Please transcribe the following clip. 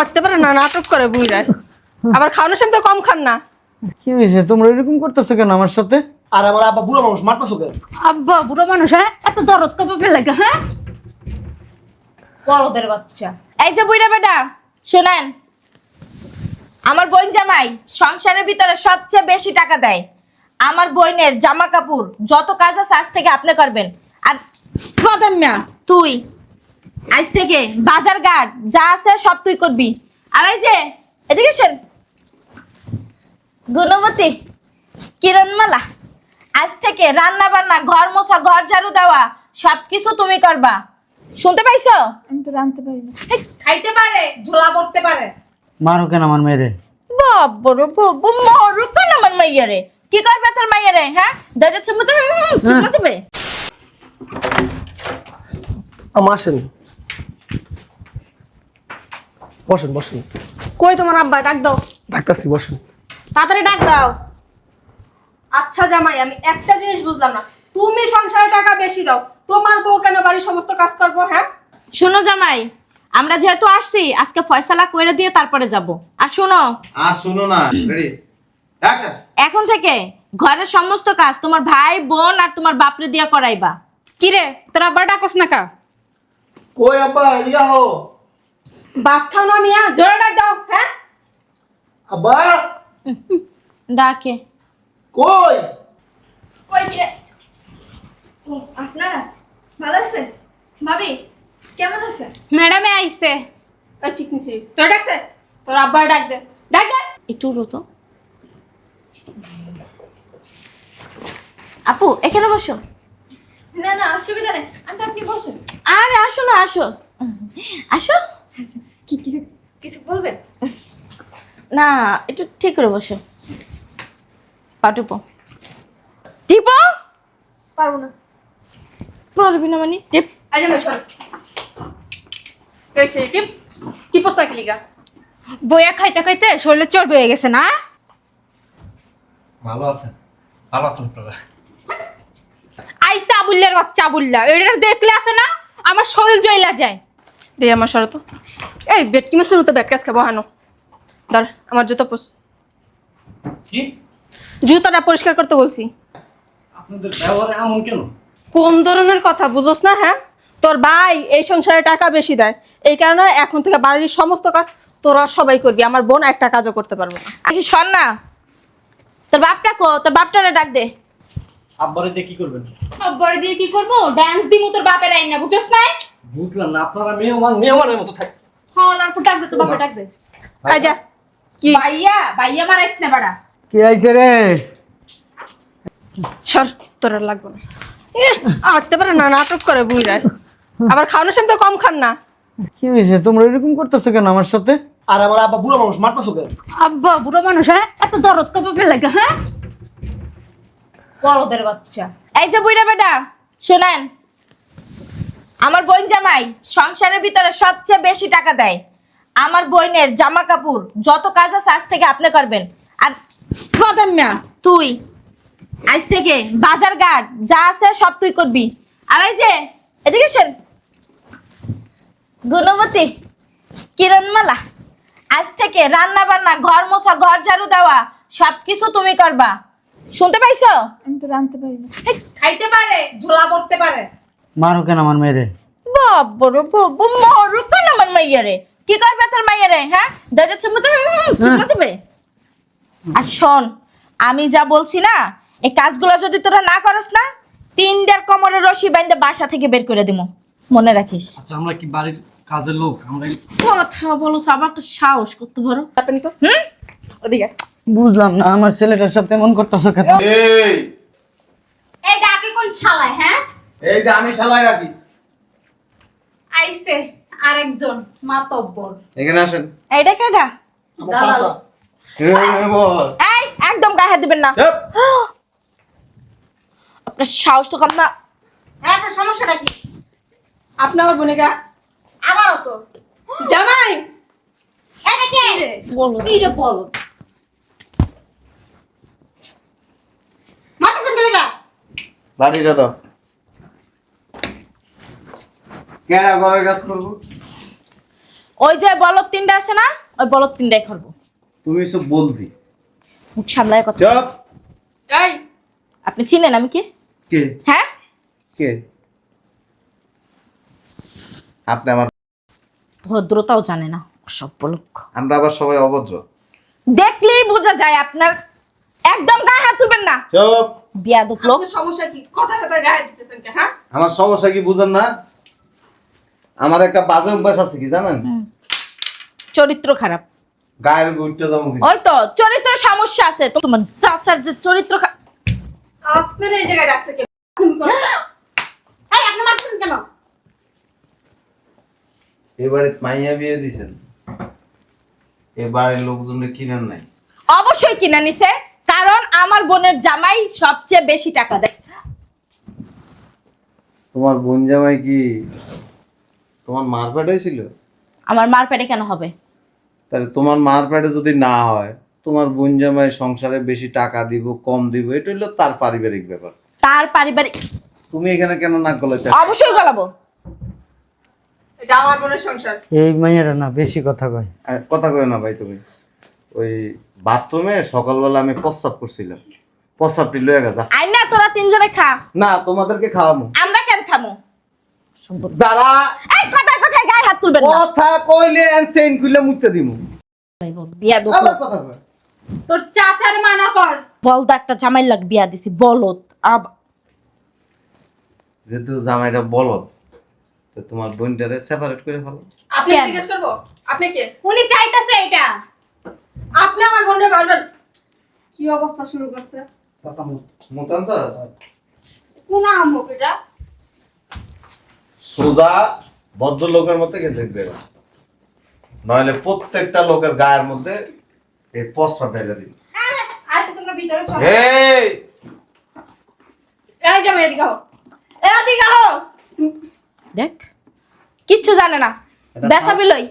আটতে পারে না নাটক করে বুইরায় আবার খাওয়ানোর সময় তো কম খান না। কি হয়েছে? তোমরা এরকম করতেছো কেন আমার সাথে? আর আমার আব্বা বুড়ো মানুষ মারতেছো কেন? আব্বা বুড়ো মানুষ হ্যাঁ? এত দরদ কবে ফেলে হ্যাঁ? বড়দের বাচ্চা। এই যে বুইরা বেটা শুনেন। আমার বোন জামাই সংসারের ভিতরে সবচেয়ে বেশি টাকা দেয়। আমার বোনের জামা কাপড় যত কাজ আছে আজ থেকে আপনি করবেন। আর প্রধান তুই আজ থেকে বাজার ঘাট যা আছে সব তুই করবি। আর এই যে এদিকে শোন গুণবতী কিরণমালা আজ থেকে রান্না বান্না ঘর মোছা ঘর ঝাড়ু দেওয়া সবকিছু তুমি করবা। শুনতে পাইছো? আমি তো রাঁধতে পারি না। এই, খাইতে পারে ঝোলা পড়তে পারে। মারো কেন আমার মেয়েরে? বাবরে বাবু মরু কেন আমার মাইয়ারে? কি করবে তোর মাইয়ারে হ্যাঁ? দাদা চুমু তো চুমু দেবে? আসেন। বসেন বসেন। কই তোমার আব্বা? ডাক দাও। ডাক্তারছি বসেন। তাড়াতাড়ি ডাক দাও। আচ্ছা জামাই আমি একটা জিনিস বুঝলাম না। তুমি সংসারে টাকা বেশি দাও। তোমার বউ কেন বাড়ির সমস্ত কাজ করব হ্যাঁ? শোনো জামাই আমরা যেহেতু আসছি আজকে ফয়সালা কইরা দিয়ে তারপরে যাব। আর শোনো। আর শুনো না রেডি। অ্যাকশন এখন থেকে ঘরের সমস্ত কাজ তোমার ভাই বোন আর তোমার বাপরে দিয়া করাইবা। কি রে তোর আব্বা ডাকস না কা? কই আব্বা এদিকে আহো। ভাত খাও না মিয়া জোরে ডাক দাও হ্যাঁ? আব্বা। ডাকে। কই? ওই যে? ও আপনারা ভালো আছেন? ভাবি কেমন আছেন? ম্যাডামে আইছে। ওই চিকনি চিড়ি তোর ডাকছে? তোর আব্বার ডাক দে। ডাক দে। একটু উঠো তো। আপু এখানে বসো। না না অসুবিধা নেই। আন্টি আপনি বসুন। আরে আসো না আসো। আসো। কি কিছু কিছু বলবেন? না একটু ঠিক করে বসো। পাটুপো। টিপো পারব না। পারবি না মানে? টিপ ছেলে টিপ কি পোস্তা কিলিগা বইয়া খাইতে খাইতে শরীরে চর্বি হয়ে গেছে না? ভালো আছেন? ভালো আছেন আপনারা? আইসা আবুল্লার বাচ্চা আবুল্লা এটা দেখলে আছে না? আমার শরীর জয়লা যায়। দে আমার সর তো। এই বেট কি মাসের মতো বেট কাজ খাব হানো। ধর আমার জুতো পোস কি? জুতোটা পরিষ্কার করতে বলছি। আপনাদের ব্যবহারে এমন কেন? কোন ধরনের কথা বুঝোস না হ্যাঁ? তোর ভাই এই সংসারে টাকা বেশি দেয়। এই কারণে এখন থেকে বাড়ির সমস্ত কাজ তোরা সবাই করবি। আমার বোন একটা কাজও করতে পারব না। শোন না তোর বাপটা কো তোর বাপটারে ডাক দে। আব্বারে দিয়ে কি করবেন? বড় দিয়ে কি করব? ডান্স দিমু তোর বাপের আইন না বুঝছস না বুঝলাম না আপনারা মেহমান মেহমানের মতো থাক হ্যাঁ যা। কি? ভাইয়া ভাইয়া মারাইছ না বাড়া। কে আইছে রে? সর তোর আর লাগবে না। এ, আটতে পারে না নাটক করে বুইরায় আবার খাওয়ানোর সময় তো কম খান না। কি হয়েছে? তোমরা এরকম করতেছো কেন আমার সাথে? আর আমার আব্বা বুড়ো মানুষ মারতেছো কেন? আব্বা বুড়ো মানুষ হ্যাঁ? এত দরদ কবে ফেলে হ্যাঁ? বড়দের বাচ্চা। এই যে বুইরা বেটা শোনেন আমার বোন জামাই সংসারের ভিতরে সবচেয়ে বেশি টাকা দেয়। আমার বোনের জামা কাপড় যত কাজ আছে আজ থেকে আপনি করবেন। আর প্রধান মিয়া তুই আজ থেকে বাজার ঘাট যা আছে সব তুই করবি। আর এই যে এদিকে শোন গুণবতী কিরণমালা আজ থেকে রান্না বান্না ঘর মোছা ঘর ঝাড়ু দেওয়া সবকিছু তুমি করবা। শুনতে পাইছো? আমি তো রাঁধতে পারি না। খাইতে পারে ঝোলা পড়তে পারে। মারো কেন আমার মেয়েরে? বাবরে বাবু মরু কেন আমার মাইয়ারে? কি করবে তোর মাইয়ারে হ্যাঁ? দাদা চুমু তো চুমু দেবে? আর শোন আমি যা বলছি না এই কাজগুলো যদি তোরা না করস না তিনটার কোমরের রশি বাইন্দে বাসা থেকে বের করে দিমু। মনে রাখিস। আচ্ছা আমরা কি বাড়ির কাজের লোক? আমরা কথা বলো আবার তো সাহস করতে পারো। তাপেন তো হুম? ওদিকে। বুঝলাম না আমার ছেলেটার সাথে এমন করতেছো কেন? এই! এই ডাকে কোন শালায় হ্যাঁ? এই যে আমি শালাই রাখি। আইছে আরেকজন মাতব্বর। এখানে আসেন। এইটা কেডা আমার চাচা। এই একদম গায়ে হাত দিবেন না। আপনার সাহস তো কম না। হ্যাঁ আপনার সমস্যাটা কি? আপনি আমার বোনেরা আবারও তো। জামাই! এটা কে? রে বলো। মাথা দাও। ঘরের কাজ করব? ওই যে বলদ তিনটা আছে না ওই বলদ তিনটাই করব। তুমি সব বলদি মুখ সামলায় কথা চপ। এই। আপনি চিনেন আমি কি? কে? হ্যাঁ? কে? আপনি আমার ভদ্রতাও জানে না অসভ্য লোক। আমরা আবার সবাই অভদ্র। দেখলেই বোঝা যায় আপনার একদম গায়ে হাত তুলবেন না। চপ। বিয়াদব লোক। সমস্যা কি? কথা কথা গায়ে দিতেছেন কে হ্যাঁ? আমার সমস্যা কি বুঝেন না? আমার একটা বাজে অভ্যাস আছে কি জানেন? চরিত্র খারাপ। গায়ের গুড়টা দিই। ওই তো চরিত্র সমস্যা আছে। তোমার চাচার যে চরিত্র আপনার এই জায়গায় রাখছে কে এই আপনি মারতেছেন কেন? এবারে মাইয়া বিয়ে দিছেন এবারে নাই। অবশ্যই কিনা নিছে কারণ আমার বোনের জামাই সবচেয়ে বেশি টাকা দেয়। তোমার বোন জামাই কি তোমার মারপেট হয়েছিল আমার মার পেটে কেন হবে? তাহলে তোমার মারপেটে যদি না হয় তোমার বোন জামাই সংসারে বেশি টাকা দিব কম দিব এটা হলো তার পারিবারিক ব্যাপার। তার পারিবারিক তুমি এখানে কেন নাক গলায় অবশ্যই গলাবো। এটা আমার বোনের সংসার। এই মাইয়ারা না বেশি কথা কয়। কথা কয় না ভাই তুমি। ওই বাথরুমে সকালবেলা আমি প্রস্রাব করছিলাম। প্রস্রাবটি লয়ে গেছে। আই না তোরা তিনজনে খা। না তোমাদেরকে খাওয়াবো আমরা কেন খামো? যারা এই কথায় কথায় গায়ে হাত তুলবেন না। কথা কইলে চেইন খুলে মুতে দিব বিয়া দোষ আবার কথা কয়। তোর চাচার মানা কর। বলদা একটা জামাই লাগ বিয়া দিছি বলত। আব যেহেতু জামাইটা বলদ তো তোমার বোনটারে সেপারেট করে ফেলো। আপনি জিজ্ঞেস করব? আপনি কে? উনি চাইতেছে এটা আপনি আমার বোনের মারবেন কি অবস্থা শুরু করছে? চাচা মুখ মুতান চাস? কোন আমুক এটা? সোজা লোকের মধ্যে কিন্তু দেখবে না। নইলে প্রত্যেকটা লোকের গায়ের মধ্যে এই পশ্চা ঢেলে দিবে। আচ্ছা তোমরা ভিতরে চলো। এই! এই জামাই এদিকে হও এদিকে হও দেখ কিচ্ছু জানে না। বেসা বেসাবি লই।